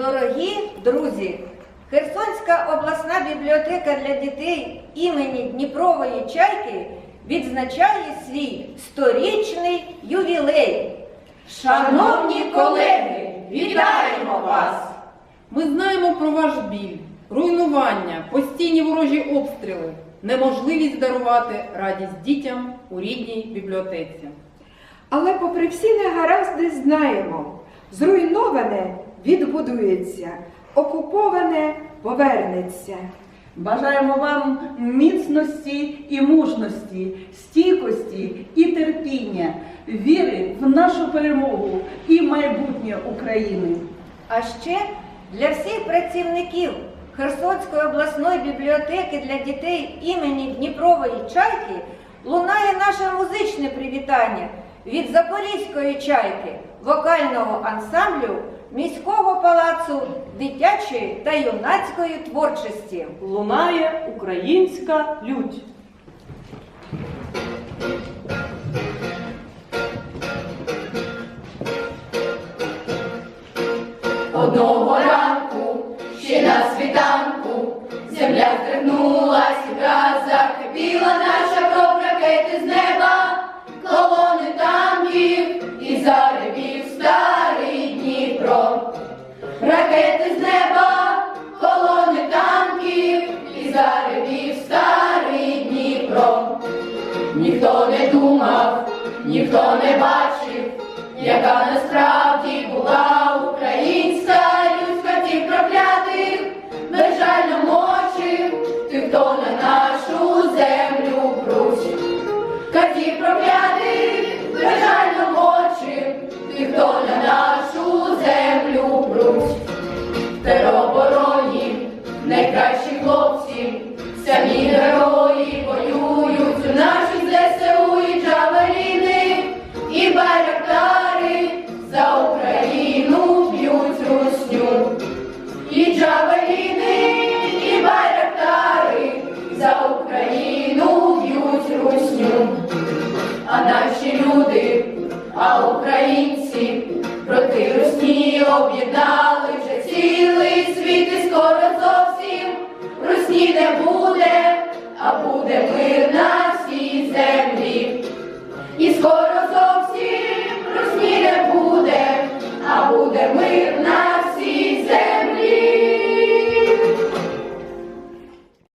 Дорогі друзі, Херсонська обласна бібліотека для дітей імені Дніпрової чайки відзначає свій сторічний ювілей. Шановні колеги, вітаємо вас! Ми знаємо про ваш біль, руйнування, постійні ворожі обстріли, неможливість дарувати радість дітям у рідній бібліотеці. Але попри всі негаразди знаємо, зруйноване відбудується, окуповане повернеться. Бажаємо вам міцності і мужності, стійкості і терпіння, віри в нашу перемогу і майбутнє України. А ще для всіх працівників Херсонської обласної бібліотеки для дітей імені Дніпрової чайки лунає наше музичне привітання від Запорізької чайки, вокального ансамблю міського палацу дитячої та юнацької творчості. лунає українська лють. Одного Ніхто не думав, ніхто не бачив, яка насправді була українська людська ті проклятих, безжально мочив тих, хто на нашу землю пруть. Катів проклятих, безжально мочив тих, хто на нашу землю пруть. В теробороні найкращі хлопці, самі герої і джавеліни, і байрактари за Україну б'ють русню, а наші люди, а українці проти русні об'єднали вже цілий світ і скоро зовсім русні не буде, а буде мир на всій землі. І скоро зовсім русні не буде, а буде мир на.